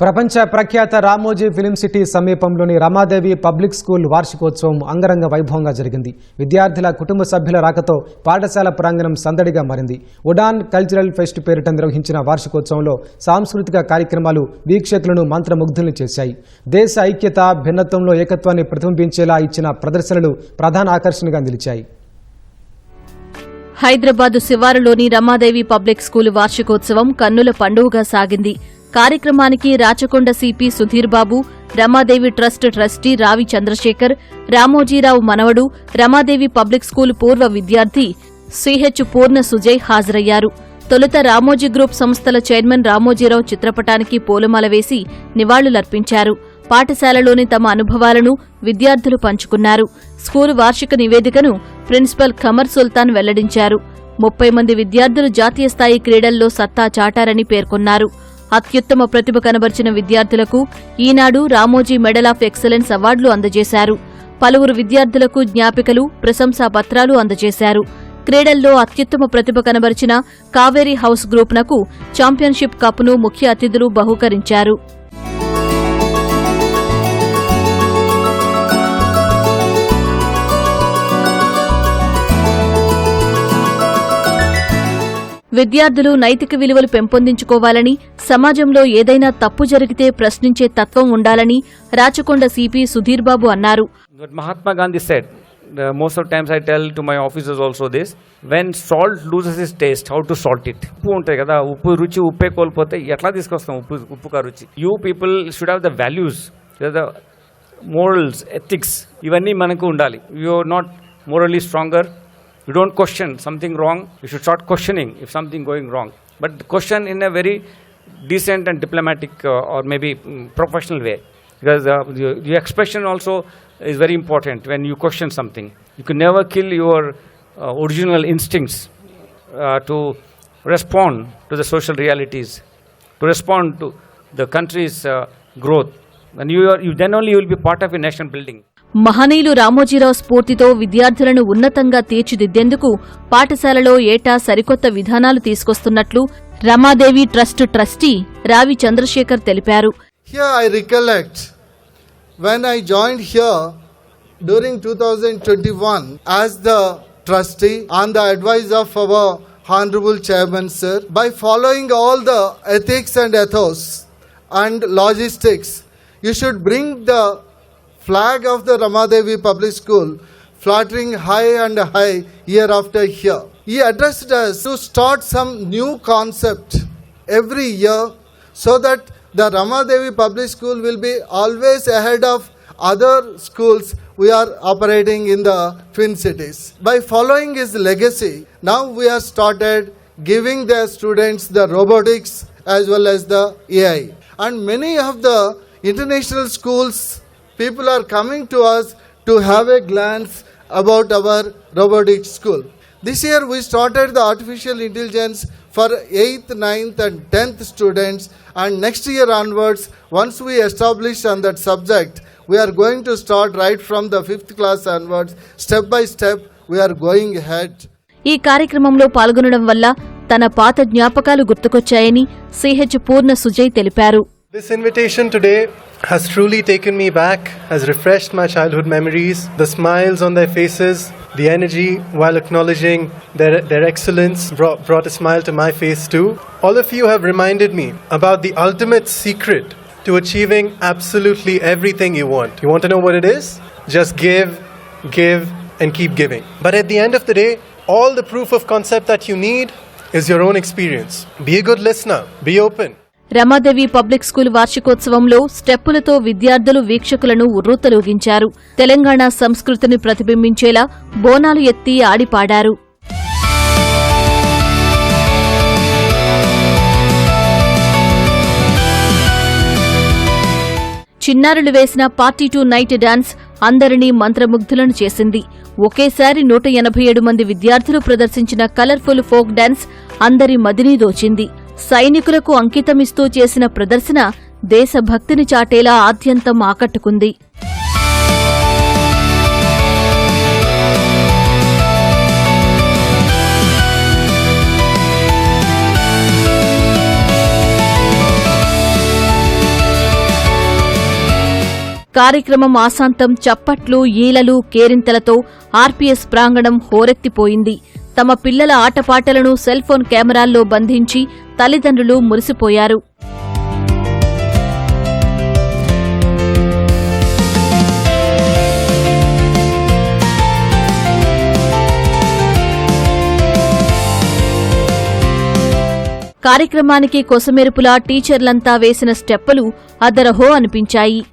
ప్రపంచ ప్రఖ్యాత Ramoji film city సమీపంలోని రమాదేవి పబ్లిక్ స్కూల్ వార్షికోత్సవం అంగరంగ వైభవంగా జరిగింది. విద్యార్థుల కుటుంబ సభ్యుల రాకతో పాఠశాల ప్రాంగణం సందడిగా మారింది. ఉడాన్ కల్చరల్ ఫెస్ట్ పేరిట నిర్వహించిన వార్షికోత్సవంలో సాంస్కృతిక కార్యక్రమాలు వీక్షకులను మంత్రముగ్ధుల్ని చేశాయి. దేశ ఐక్యత భిన్నత్వంలో ఏకత్వాన్ని ప్రతిబింబించేలా ఇచ్చిన ప్రదర్శనలు ప్రధాన ఆకర్షణగా నిలిచాయి. హైదరాబాదు శివారులోని రమాదేవి పబ్లిక్ స్కూల్ వార్షికోత్సవం కన్నుల పండుగగా సాగింది. కార్యక్రమానికి Rachakonda CP Sudheer Babu Ramadevi trust trustee Ravi Chandrasekhar Ramoji Rao మనవడు రమాదేవి పబ్లిక్ స్కూల్ పూర్వ విద్యార్థి సిహెచ్ పూర్ణ సుజయ్ హాజరయ్యారు. తొలుత రామోజీ గ్రూప్ సంస్థల చైర్మన్ రామోజీరావు చిత్రపటానికి పూలమాల వేసి నివాళులర్పించారు. పాఠశాలలోని తమ అనుభవాలను విద్యార్థులు పంచుకున్నారు. స్కూలు వార్షిక నివేదికను ప్రిన్సిపల్ ఖమర్ సుల్తాన్ వెల్లడించారు. ముప్పై మంది విద్యార్థులు జాతీయ స్థాయి క్రీడల్లో సత్తా చాటారని పేర్కొన్నారు. అత్యుత్తమ ప్రతిభ కనబర్చిన విద్యార్థులకు Eenadu Ramoji medal of excellence అవార్డులు అందజేశారు. పలువురు విద్యార్థులకు జ్ఞాపికలు ప్రశంసా పత్రాలు అందజేశారు. క్రీడల్లో అత్యుత్తమ ప్రతిభ కనబరిచిన కావేరీ హౌస్ గ్రూప్నకు ఛాంపియన్షిప్ కప్ను ముఖ్య అతిథులు బహూకరించారు. విద్యార్థులు నైతిక విలువలు పెంపొందించుకోవాలని సమాజంలో ఏదైనా తప్పు జరిగితే ప్రశ్నించే తత్వం ఉండాలని రాచకొండ సిపి సుధీర్ బాబు అన్నారు. What Mahatma Gandhi said, the, most of the times I tell to my officers also this, when salt loses its taste, how to salt it. ఉప్పు ఉంటాయి కదా ఉప్పు రుచి ఉప్పే కోల్పోతే ఎట్లా తీసుకొస్తాం ఉప్పు ఉప్పు కా రుచి? You people should have the values the morals ethics ఇవన్నీ మనకు ఉండాలి. You are not morally stronger You don't question something wrong. You should start questioning if something going wrong. But question in a very decent and diplomatic uh, or maybe um, professional way. Because uh, expression also is very important when you question something. You can never kill your uh, original instincts uh, to respond to the social realities, to respond to the country's uh, growth. And you, are, you then only you will be part of a nation building. మహనీయులు రామోజీరావు స్ఫూర్తితో విద్యార్థులను ఉన్నతంగా తీర్చిదిద్దేందుకు పాఠశాలలో ఏటా సరికొత్త విధానాలు తీసుకొస్తున్నట్లు Ramadevi trust trustee Ravi Chandrasekhar తెలిపారు. During two thousand twenty one as the trustee on the advice of our honourable chairman sir by following all the ethics and ethos and logistics you should bring the flag of the Ramadevi Public School fluttering high and high year after year. He addressed us to start some new concept every year so that the Ramadevi Public School will be always ahead of other schools we are operating in the Twin Cities. By following his legacy, now we have started giving the students the robotics as well as the AI. And many of the international schools, people are coming to us to have a glance about our robotics school. This year we started the artificial intelligence for 8th, 9th and 10th students and next year onwards once we establish on that subject we are going to start right from the 5th class onwards step by step we are going ahead. ఈ కార్యక్రమంలో పాల్గొనడం వల్ల తన పాత జ్ఞాపకాలు గుర్తుకొచ్చాయని CH పూర్ణ సుజయ్ తెలిపారు This invitation today has truly taken me back, has refreshed my childhood memories, the smiles on their faces, the energy while acknowledging their, their excellence brought, brought a smile to my face too. All of you have reminded me about the ultimate secret to achieving absolutely everything you want. You want to know what it is? Just give, give, and keep giving. But at the end of the day, all the proof of concept that you need is your own experience. Be a good listener, be open. Ramadevi public school వార్షికోత్సవంలో స్టెప్పులతో విద్యార్థులు వీక్షకులను ఉర్రూతలూగించారు. తెలంగాణ సంస్కృతిని ప్రతిబింబించేలా బోనాలు ఎత్తి ఆడిపాడారు. చిన్నారులు వేసిన party to night dance అందరినీ మంత్రముగ్ధులను చేసింది. ఒకేసారి నూట ఎనభై ఏడు మంది విద్యార్థులు ప్రదర్శించిన కలర్ఫుల్ ఫోక్ డాన్స్ అందరి మదిని దోచింది. సైనికులకు అంకితమిస్తూ చేసిన ప్రదర్శన దేశభక్తిని చాటేలా ఆద్యంతం ఆకట్టుకుంది. కార్యక్రమం ఆశాంతం చప్పట్లు ఈలలు కేరింతలతో ఆర్పీఎస్ ప్రాంగణం హోరెత్తిపోయింది. తమ పిల్లల ఆటపాటలను సెల్ ఫోన్ కెమెరాల్లో బంధించి తల్లిదండ్రులు మురిసిపోయారు. కార్యక్రమానికి కొసమెరుపులా టీచర్లంతా వేసిన స్టెప్పులు అదరహో అనిపించాయి.